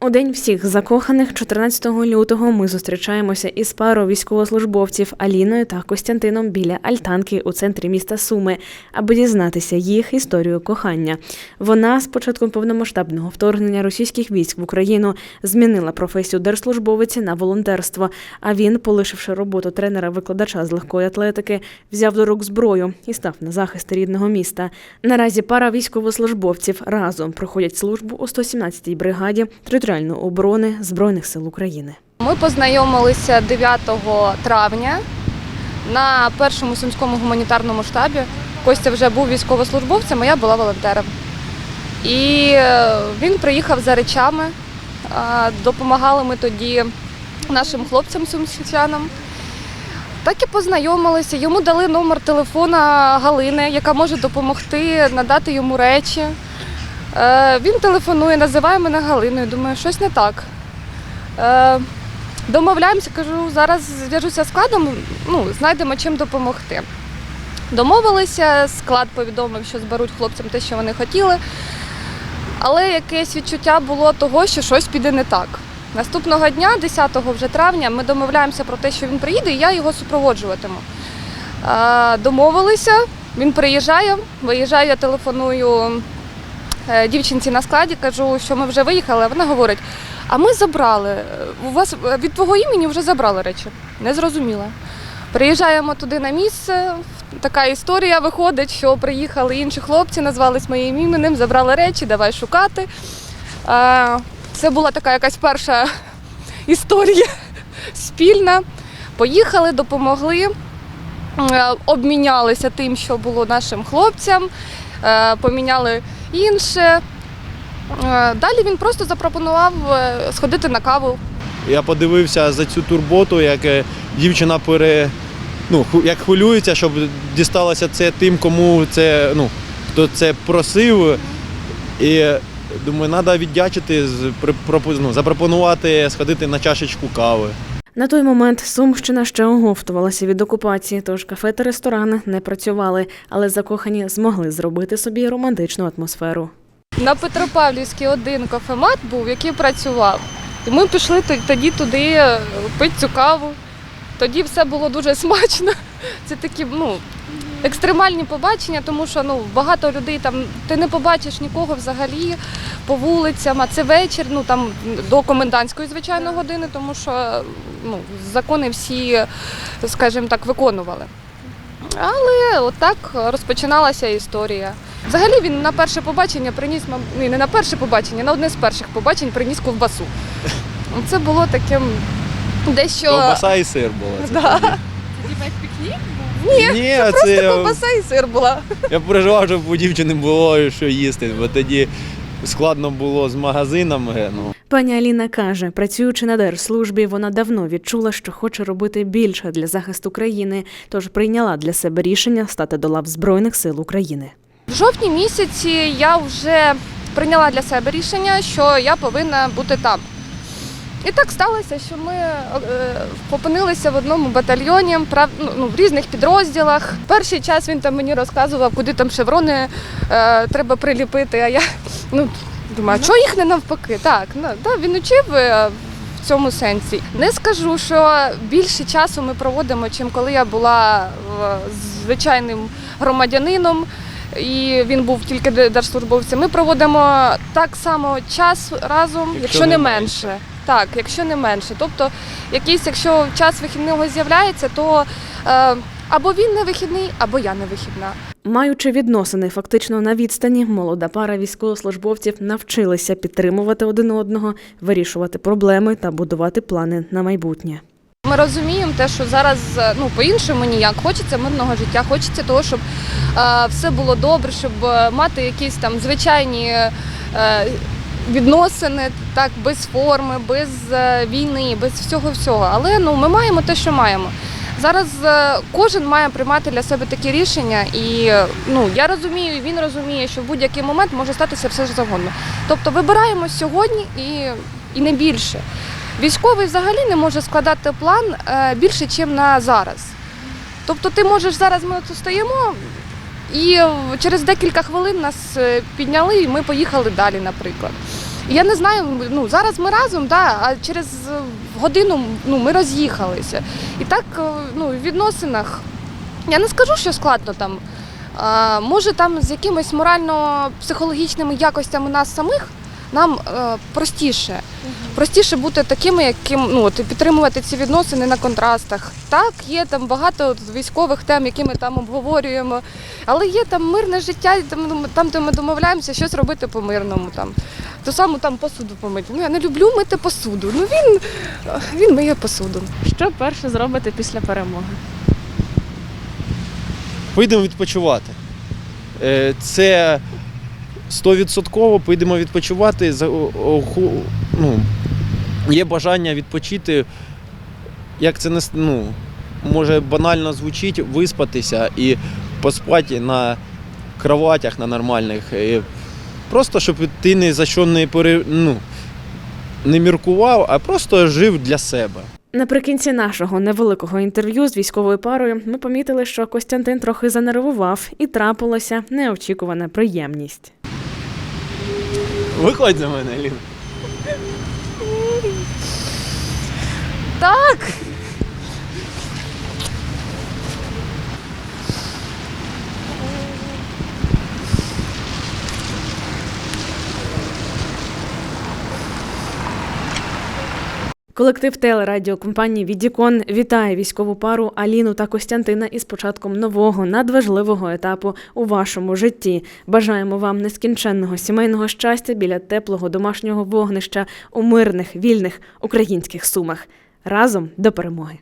У день всіх закоханих 14 лютого ми зустрічаємося із парою військовослужбовців Аліною та Костянтином біля альтанки у центрі міста Суми, аби дізнатися їх історію кохання. Вона з початком повномасштабного вторгнення російських військ в Україну змінила професію держслужбовиці на волонтерство. А він, полишивши роботу тренера-викладача з легкої атлетики, взяв до рук зброю і став на захист рідного міста. Наразі пара військовослужбовців разом проходять службу у 117-й бригаді територіальної оборони Збройних сил України. Ми познайомилися 9 травня на першому сумському гуманітарному штабі. Костя вже був військовослужбовцем, а я була волонтером. І е, він приїхав за речами. Допомагали ми тоді нашим хлопцям сумчанам. Так і познайомилися. Йому дали номер телефона Галини, яка може допомогти надати йому речі. Е, Він телефонує, називає мене Галиною. Думаю, щось не так. Е, Домовляємося, кажу, зараз зв'яжуся з складом, ну, знайдемо чим допомогти. Домовилися, склад повідомив, що зберуть хлопцям те, що вони хотіли. Але якесь відчуття було того, що щось піде не так. Наступного дня, 10 вже травня, ми домовляємося про те, що він приїде, і я його супроводжуватиму. Е, Домовилися, він приїжджає, виїжджаю, я телефоную дівчинці на складі, кажу, що ми вже виїхали. а Вона говорить: а ми забрали. е, У вас е, від твого імені вже забрали речі. Не зрозуміла. Приїжджаємо туди на місце. Така історія виходить, що приїхали інші хлопці, назвались моїм іменем, забрали речі, давай шукати. Е, Це була така якась перша історія спільна. Поїхали, допомогли, е, обмінялися тим, що було нашим хлопцям, е, поміняли інше. Е, Далі він просто запропонував е, сходити на каву. Я подивився за цю турботу, як е, дівчина пере, ну, як хвилюється, щоб дісталося це тим, кому це, ну, хто це просив. І думаю, треба віддячити, ну, запропонувати сходити на чашечку кави. На той момент Сумщина ще оговтувалася від окупації, тож кафе та ресторани не працювали, але закохані змогли зробити собі романтичну атмосферу. На Петропавлівській один кафемат був, який працював. І ми пішли тоді туди е, пити цю каву. Тоді все було дуже смачно. Це такі ну, екстремальні побачення, тому що ну, багато людей там ти не побачиш нікого взагалі по вулицям, а це вечір, ну там до комендантської, звичайно, години, тому що ну, закони всі, скажімо так, виконували. Але отак розпочиналася історія. Взагалі він на перше побачення приніс, ні, не на перше побачення, на одне з перших побачень приніс ковбасу. Це було таким дещо. Ковбаса і сир було. Це Да. Ні, Ні, просто це ковбаса і сир була. я переживав, щоб у дівчини було що їсти, бо тоді складно було з магазинами. Ну. Пані Аліна каже, працюючи на держслужбі, вона давно відчула, що хоче робити більше для захисту країни, тож прийняла для себе рішення стати до лав Збройних сил України. В жовтні місяці я вже прийняла для себе рішення, що я повинна бути там. І так сталося, що ми е, опинилися в одному батальйоні, ну, ну, в різних підрозділах. Перший час він там мені розказував, куди там шеврони е, треба приліпити. А я ну, думаю, чого їх не навпаки? Так, ну, да, він учив е, в цьому сенсі. Не скажу, що більше часу ми проводимо, чим коли я була е, звичайним громадянином. І він був тільки де- держслужбовцем. Ми проводимо так само час разом, якщо, не не менше. Так, якщо не менше. Тобто, якийсь, якщо час вихідного з'являється, то е, або він не вихідний, або я не вихідна. Маючи відносини фактично на відстані, молода пара військовослужбовців навчилися підтримувати один одного, вирішувати проблеми та будувати плани на майбутнє. Ми розуміємо те, що зараз е, ну по-іншому ніяк. Хочеться мирного життя, хочеться того, щоб е, все було добре, щоб е, мати якісь там звичайні е, відносини, так без форми, без е, війни, без всього всього. Але ну ми маємо те, що маємо. Зараз е, кожен має приймати для себе такі рішення, і ну я розумію, і він розуміє, що в будь-який момент може статися все завгодно. Тобто вибираємо сьогодні і, і не більше. Військовий взагалі не може складати план е, більше, ніж на зараз. Тобто ти можеш зараз ми тут стоїмо, і через декілька хвилин нас е, підняли, і ми поїхали далі, наприклад. Я не знаю, ну зараз ми разом, да, а через е, годину ну, ми роз'їхалися. І так е, ну, в відносинах я не скажу, що складно там. А, може, там з якимись морально-психологічними якостями нас самих нам е, простіше. Простіше бути такими, яким ну от, підтримувати ці відносини на контрастах. Так, є там багато от військових тем, які ми там обговорюємо, але є там мирне життя, там, ну, там де ми домовляємося щось робити по мирному. Там ту саму там посуду помити. Ну я не люблю мити посуду. Ну він, він миє посуду. Що перше зробите після перемоги? Поїдемо відпочивати. Е, Це 100% поїдемо відпочивати. Ну, є бажання відпочити, як це не ну, може банально звучить, виспатися і поспати на кроватях на нормальних. І Просто щоб ти ні за що не, пере, ну, не міркував, а просто жив для себе. Наприкінці нашого невеликого інтерв'ю з військовою парою ми помітили, що Костянтин трохи занервував і трапилася неочікувана приємність. Виходь за мене, Лін. Так. Колектив телерадіокомпанії Відікон вітає військову пару Аліну та Костянтина із початком нового надважливого етапу у вашому житті. Бажаємо вам нескінченного сімейного щастя біля теплого домашнього вогнища у мирних, вільних українських сумах. Разом до перемоги!